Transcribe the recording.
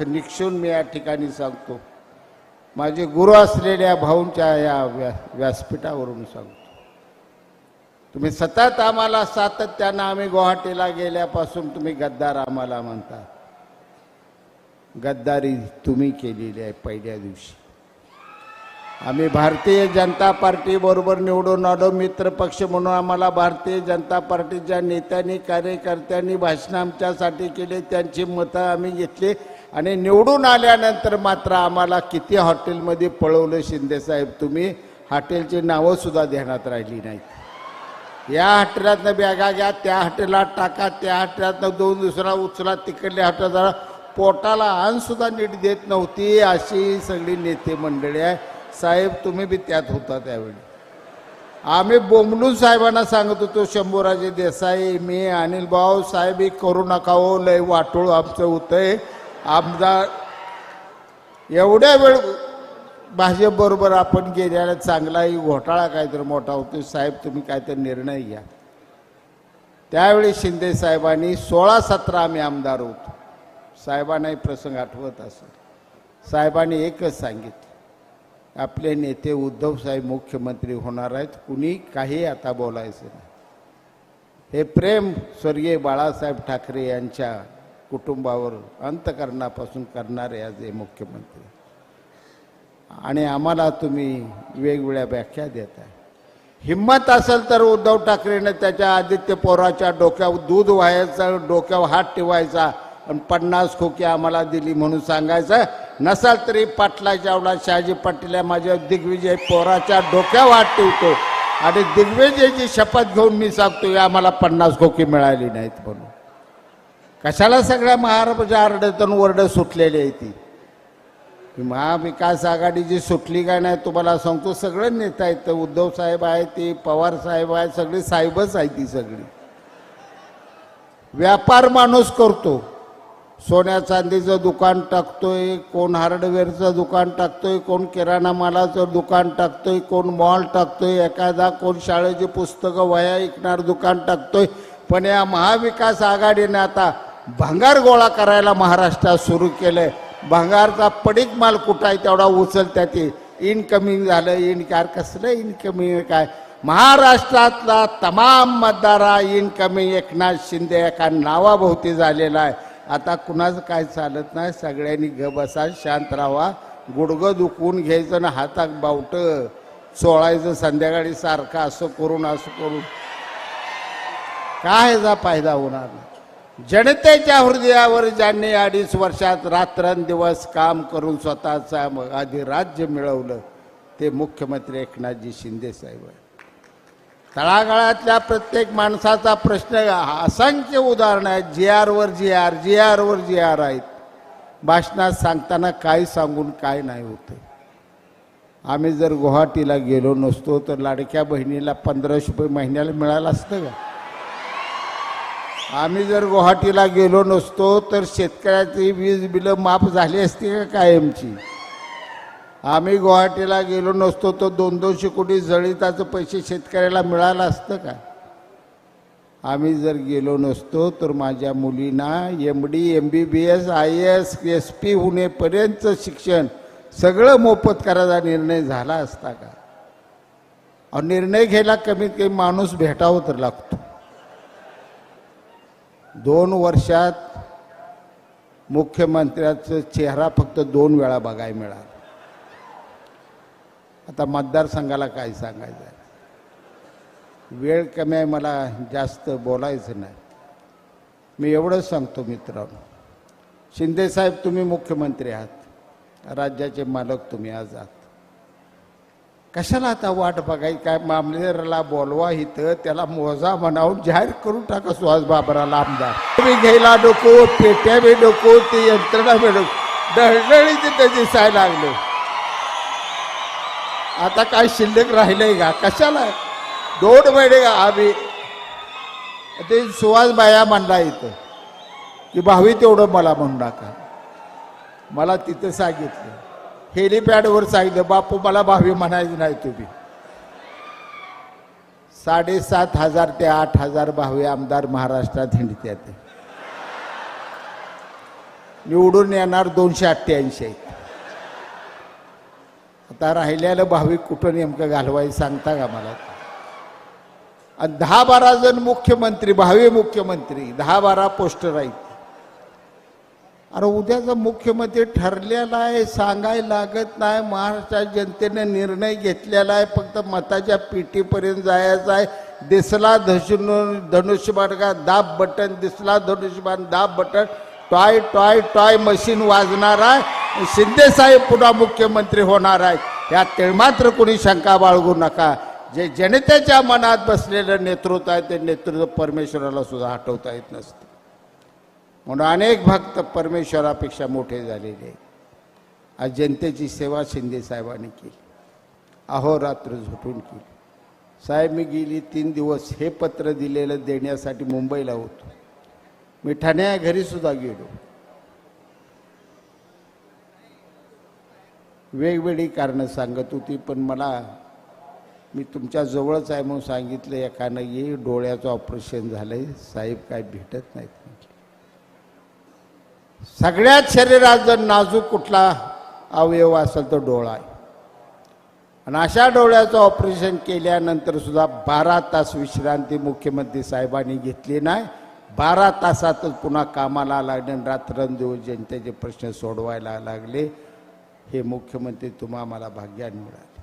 निक्षून मी या ठिकाणी सांगतो. माझे गुरु असलेल्या भाऊंच्या या व्या व्यासपीठावरून सांगतो. तुम्ही सतत आम्हाला सातत्यानं आम्ही गुवाहाटीला गेल्यापासून तुम्ही गद्दार आम्हाला म्हणता. गद्दारी तुम्ही केलेली आहे पहिल्या दिवशी. आम्ही भारतीय जनता पार्टीबरोबर निवडून आलो मित्र पक्ष म्हणून आम्हाला भारतीय जनता पार्टीच्या नेत्यांनी कार्यकर्त्यांनी भाषण आमच्यासाठी केले त्यांची मतं आम्ही घेतली. आणि निवडून आल्यानंतर मात्र आम्हाला किती हॉटेलमध्ये पळवलं शिंदेसाहेब तुम्ही हॉटेलची नावंसुद्धा ध्यानात राहिली नाहीत. या हॉटेलातनं बॅगा घ्या त्या हॉटेलात टाका त्या हॉटेलातनं दोन दुसरा उचला तिकडल्या हॉटेला पोटाला अन्नसुद्धा नीट देत नव्हती अशी सगळी नेते मंडळी आहे. साहेब तुम्ही बी त्यात होता त्यावेळी. आम्ही बोंबलून साहेबांना सांगत होतो शंभूराजे देसाई मी अनिल भाऊ साहेब करू नका हो लय वाटोळ आमचं होतंय. आमदार एवढ्या वेळ भाजपबरोबर आपण गेल्याला चांगलाही घोटाळा काहीतरी मोठा होतो साहेब तुम्ही काहीतरी निर्णय घ्या. त्यावेळी शिंदे साहेबांनी सोळा सतरा आम्ही आमदार होतो. साहेबांनाही प्रसंग आठवत असेल. साहेबांनी एकच सांगितलं आपले नेते उद्धव साहेब मुख्यमंत्री होणार आहेत कुणी काही आता बोलायचं नाही. हे प्रेम स्वर्गीय बाळासाहेब ठाकरे यांच्या कुटुंबावर अंतकरणापासून करणारे आज हे मुख्यमंत्री. आणि आम्हाला तुम्ही वेगवेगळ्या व्याख्या देता हिंमत असेल तर उद्धव ठाकरेने त्याच्या आदित्य पोराच्या डोक्यावर दूध व्हायचं डोक्यावर हात ठेवायचा आणि पन्नास खोकी आम्हाला दिली म्हणून सांगायचं. नसाल तरी पाटला जावला शहाजी पाटील माझ्या दिग्विजय पोराच्या डोक्यावर हात ठेवतो. आणि दिग्विजयची शपथ घेऊन मी सांगतो आम्हाला पन्नास खोकी मिळाली नाहीत म्हणून. कशाला सगळ्या महाराष्ट्राच्या आरडतन वरड सुटलेली आहे ती? महाविकास आघाडी जी सुटली काय नाही तुम्हाला सांगतो सगळं नेता आहेत. उद्धव साहेब आहे ते पवार साहेब आहे सगळी साहेबच आहे ती सगळी. व्यापार माणूस करतो. सोन्या चांदीचं दुकान टाकतोय कोण हार्डवेअरचं दुकान टाकतोय कोण किराणा मालाचं दुकान टाकतोय कोण मॉल टाकतोय एखादा कोण शाळेची पुस्तकं वया ऐकणार दुकान टाकतोय. पण या महाविकास आघाडीने आता भंगार गोळा करायला महाराष्ट्रात सुरू केलंय. भंगारचा पडीक माल कुठं आहे तेवढा उचलत्या ते इनकमिंग झालं इनकार कसलं इनकमिंग काय? महाराष्ट्रातला तमाम मतदारा इनकमिंग एकनाथ शिंदे एका नावाभोवती झालेला आहे. आता कुणाचं काय चालत नाही सगळ्यांनी ग बसा शांत राहा. गुडगं दुखवून घ्यायचं ना हातात बावट. चोळायचं संध्याकाळी सारखं असं करून असं करून. काय याचा फायदा होणार नाही. जनतेच्या हृदयावर ज्यांनी अडीच वर्षात रात्रंदिवस काम करून स्वतःचा आधी राज्य मिळवलं ते मुख्यमंत्री एकनाथजी शिंदे साहेब आहे तळागाळातल्या प्रत्येक माणसाचा प्रश्न असंख्य उदाहरणं आहेत. जी आरवर जी आर जी आरवर जी आर आहेत. भाषणात सांगताना काय सांगून काय नाही होतं. आम्ही जर गुवाहाटीला गेलो नसतो तर लाडक्या बहिणीला पंधराशे रुपये महिन्याला मिळालं असतं का? आम्ही जर गुवाहाटीला गेलो नसतो तर शेतकऱ्याची वीज बिलं माफ झाली असती का कायमची? आम्ही गुवाहाटीला गेलो नसतो तर दोन दोनशे कोटी जळिताचं पैसे शेतकऱ्याला मिळालं असतं का? आम्ही जर गेलो नसतो तर माझ्या मुलींना M D M B B S I S S P होण्यापर्यंतचं शिक्षण सगळं मोफत करायचा निर्णय झाला असता का? निर्णय घ्यायला कमीत कमी माणूस भेटावं तर लागतो. दोन वर्षात मुख्यमंत्र्याचा चेहरा फक्त दोन वेळा बघायला मिळाला. आता मतदारसंघाला काय सांगायचं? आहे वेळ कमी आहे मला जास्त बोलायचं नाही. मी एवढंच सांगतो मित्रांनो. शिंदेसाहेब तुम्ही मुख्यमंत्री आहात. राज्याचे मालक तुम्ही आज आहात. कशाला आता वाट बघाय काय मामलेदाराला बोलवा इथं त्याला मोजा म्हणावून जाहीर करून टाका सुहास बाबराला आमदार. तुम्ही घ्यायला नको पेट्या बी नको ते यंत्रणा बी नको. डळडळी तिथे दिसायला लागले. आता काय शिल्लक राहिलंय का? कशाला? दोन महिने का आम्ही ते सुहास बाया म्हणला इथं की भावी तेवढं मला म्हणू नका मला तिथं सांगितलं. हेलिपॅडवर सांगितलं बापू मला भावी म्हणायचं नाही तुम्ही. साडेसात हजार ते आठ हजार भावी आमदार महाराष्ट्रात हिंडत्यात निवडून येणार दोनशे अठ्ठ्याऐंशी आहेत. आता राहिलेलं भाविक कुठं नेमकं घालवायचं सांगता का मला? आणि दहा बारा जण मुख्यमंत्री भावी मुख्यमंत्री दहा बारा पोस्टर आहेत. अरे उद्याचं मुख्यमंत्री ठरलेला आहे सांगायला लागत नाही महाराष्ट्राच्या जनतेने निर्णय घेतलेला आहे फक्त मताच्या पेटीपर्यंत जायचं आहे. दिसला धसून धनुष्यबाण का दाब बटन दिसला धनुष्यबाण दाब बटन टॉय टॉय टॉय मशीन वाजणार आहे. शिंदे साहेब पुन्हा मुख्यमंत्री होणार आहेत. यात मात्र कोणी शंका बाळगू नका. जे जनतेच्या मनात बसलेलं नेतृत्व आहे ते नेतृत्व परमेश्वराला सुद्धा हटवता येत नसतं. म्हणून अनेक भक्त परमेश्वरापेक्षा मोठे झालेले आहेत. आज जनतेची सेवा शिंदे साहेबांनी केली. अहोरात्र झोटून केली. साहेब मी गेली तीन दिवस हे पत्र दिलेलं देण्यासाठी मुंबईला होतो. मी ठाण्या घरीसुद्धा गेलो. वेगवेगळी कारणं सांगत होती पण मला मी तुमच्या जवळच आहे म्हणून सांगितलं एकानं ये डोळ्याचं ऑपरेशन झालं आहे साहेब काय भेटत नाहीत. म्हटलं सगळ्यात शरीरात जर नाजूक कुठला अवयव असेल तर डोळा आहे. आणि अशा डोळ्याचं ऑपरेशन केल्यानंतर सुद्धा बारा तास विश्रांती मुख्यमंत्री साहेबांनी घेतली नाही. बारा तासातच पुन्हा कामाला लागले आणि रात्रंदिवस जनतेचे प्रश्न सोडवायला लागले. हे मुख्यमंत्री तुम्हा मला भाग्याने मिळाले.